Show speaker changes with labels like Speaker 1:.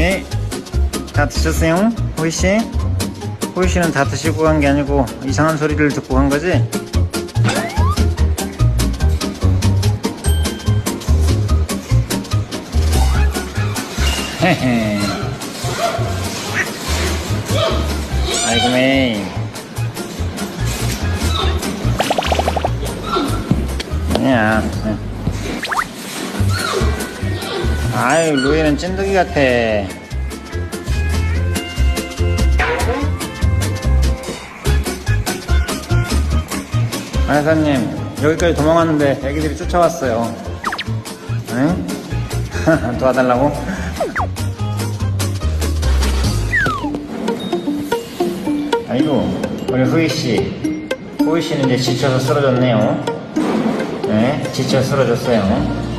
Speaker 1: 네. 다 드셨어요? 호이씨? 호이씨는 다 드시고 간 게 아니고 이상한 소리를 듣고 간 거지? 헤헤. 아이고, 메이. 아니야. 아유, 루이는 찐득이 같아. 안사님 여기까지 도망왔는데 애기들이 쫓아왔어요. 응? 도와달라고? 아이고, 우리 후이씨. 후이씨는 이제 지쳐서 쓰러졌네요. 네, 지쳐 쓰러졌어요.